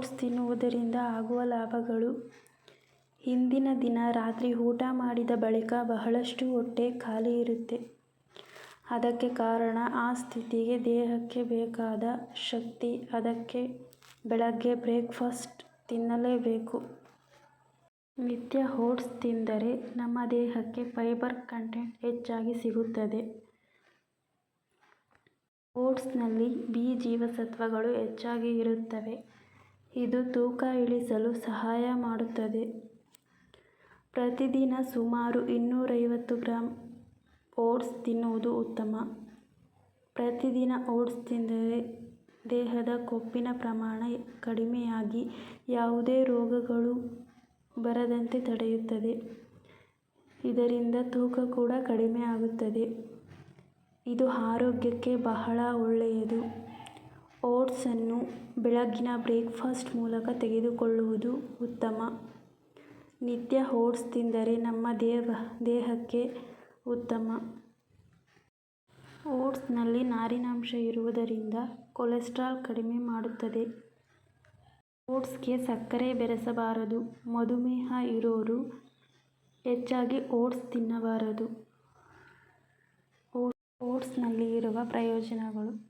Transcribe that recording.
Oats ತಿನ್ನುವುದರಿಂದ ಆಗುವ ಲಾಭಗಳು? ಹಿಂದಿನ ದಿನ ರಾತ್ರಿ ಊಟ ಮಾಡಿದ ಬಳಿಕ ಬಹಳಷ್ಟು ಹೊಟ್ಟೆ ಖಾಲಿ ಇರುತ್ತೆ. ಅದಕ್ಕೆ ಕಾರಣ, ಆ ಸ್ಥಿತಿಗೆ ದೇಹಕ್ಕೆ ಬೇಕಾದ ಶಕ್ತಿ, ಅದಕ್ಕೆ ಬೆಳಗ್ಗೆ ಬ್ರೇಕ್ಫಾಸ್ಟ್ ತಿನ್ನಲೇಬೇಕು. ನಿತ್ಯ ಓಟ್ಸ್ ತಿಂದರೆ ನಮ್ಮ ದೇಹಕ್ಕೆ ಫೈಬರ್ ಕಂಟೆಂಟ್ ಹೆಚ್ಚಾಗಿ ಸಿಗುತ್ತದೆ. ಓಟ್ಸ್ನಲ್ಲಿ ಬಿ ಜೀವಸತ್ವಗಳು ಹೆಚ್ಚಾಗಿ ಇರುತ್ತವೆ. ಇದು ತೂಕ ಇಳಿಸಲು ಸಹಾಯ ಮಾಡುತ್ತದೆ. ಪ್ರತಿದಿನ ಸುಮಾರು ಇನ್ನೂರೈವತ್ತು ಗ್ರಾಂ ಓಟ್ಸ್ ತಿನ್ನುವುದು ಉತ್ತಮ. ಪ್ರತಿದಿನ ಓಟ್ಸ್ ತಿಂದರೆ ದೇಹದ ಕೊಬ್ಬಿನ ಪ್ರಮಾಣ ಕಡಿಮೆಯಾಗಿ ಯಾವುದೇ ರೋಗಗಳು ಬರದಂತೆ ತಡೆಯುತ್ತದೆ. ಇದರಿಂದ ತೂಕ ಕೂಡ ಕಡಿಮೆ ಆಗುತ್ತದೆ ಇದು ಆರೋಗ್ಯಕ್ಕೆ ಬಹಳ ಒಳ್ಳೆಯದು. ಓಟ್ಸನ್ನು ಬೆಳಗ್ಗಿನ ಬ್ರೇಕ್ಫಾಸ್ಟ್ ಮೂಲಕ ತೆಗೆದುಕೊಳ್ಳುವುದು ಉತ್ತಮ. ನಿತ್ಯ ಓಟ್ಸ್ ತಿಂದರೆ ನಮ್ಮ ದೇಹ, ದೇಹಕ್ಕೆ ಉತ್ತಮ. ಓಟ್ಸ್ನಲ್ಲಿ ನಾರಿನಾಂಶ ಇರುವುದರಿಂದ ಕೊಲೆಸ್ಟ್ರಾಲ್ ಕಡಿಮೆ ಮಾಡುತ್ತದೆ. ಓಟ್ಸ್ಗೆ ಸಕ್ಕರೆ ಬೆರೆಸಬಾರದು. ಮಧುಮೇಹ ಇರೋರು ಹೆಚ್ಚಾಗಿ ಓಟ್ಸ್ ತಿನ್ನಬಾರದು. ಓಟ್ಸ್ನಲ್ಲಿ ಇರುವ ಪ್ರಯೋಜನಗಳು.